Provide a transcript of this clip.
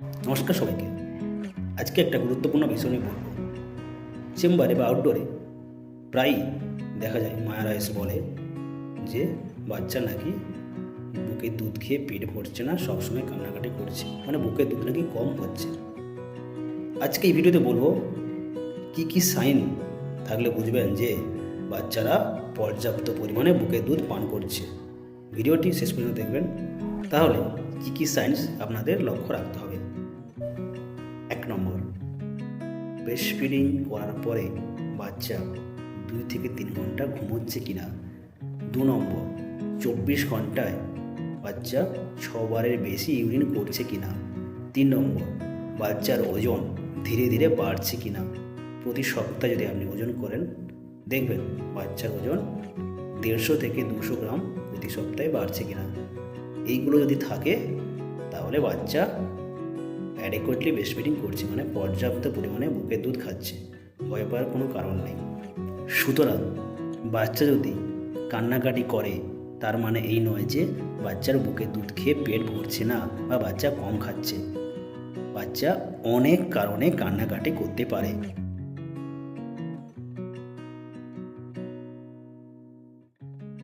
নমস্কার সবাইকে। আজকে একটা গুরুত্বপূর্ণ বিষয় নিয়ে বলব। চেম্বারে বা আউটডোরে প্রায়ই দেখা যায়, মায়েরা এসে বলে যে, বাচ্চা নাকি বুকে দুধ খেয়ে পেট ভরছে না, সবসময় কান্নাকাটি করছে। মানে বুকে দুধ নাকি কম হচ্ছে। আজকে এই ভিডিওতে বলব, কি কি সাইন থাকলে বুঝবেন যে, বাচ্চারা পর্যাপ্ত পরিমাণে বুকে দুধ পান করছে। ভিডিওটি শেষ পর্যন্ত দেখবেন। তাহলে কি কি সাইন্স আপনাদের লক্ষ্য রাখতে হবে? নম্বর। ব্রেস্ট ফিডিং করার পরে বাচ্চা দুই থেকে তিন ঘণ্টা ঘুমোচ্ছে কিনা? দু নম্বর, চব্বিশ ঘন্টায় বাচ্চা ছবারের বেশি ইউরিন করছে কিনা? তিন নম্বর, বাচ্চার ওজন ধীরে ধীরে বাড়ছে কিনা? প্রতি সপ্তাহে যদি আপনি ওজন করেন, দেখবেন বাচ্চার ওজন দেড়শো থেকে দুশো গ্রাম প্রতি সপ্তাহে বাড়ছে কিনা। এইগুলো যদি থাকে, তাহলে বাচ্চা অ্যাডেকুয়েটলি ব্রেস্ট ফিডিং করছে মানে পর্যাপ্ত পরিমাণে বুকের দুধ খাচ্ছে। ভয় পাওয়ার কোনো কারণ নেই। সুতরাং বাচ্চা যদি কান্নাকাটি করে, তার মানে এই নয় যে বাচ্চার বুকে দুধ খেয়ে পেট ভরছে না বা বাচ্চা কম খাচ্ছে। বাচ্চা অনেক কারণে কান্নাকাটি করতে পারে।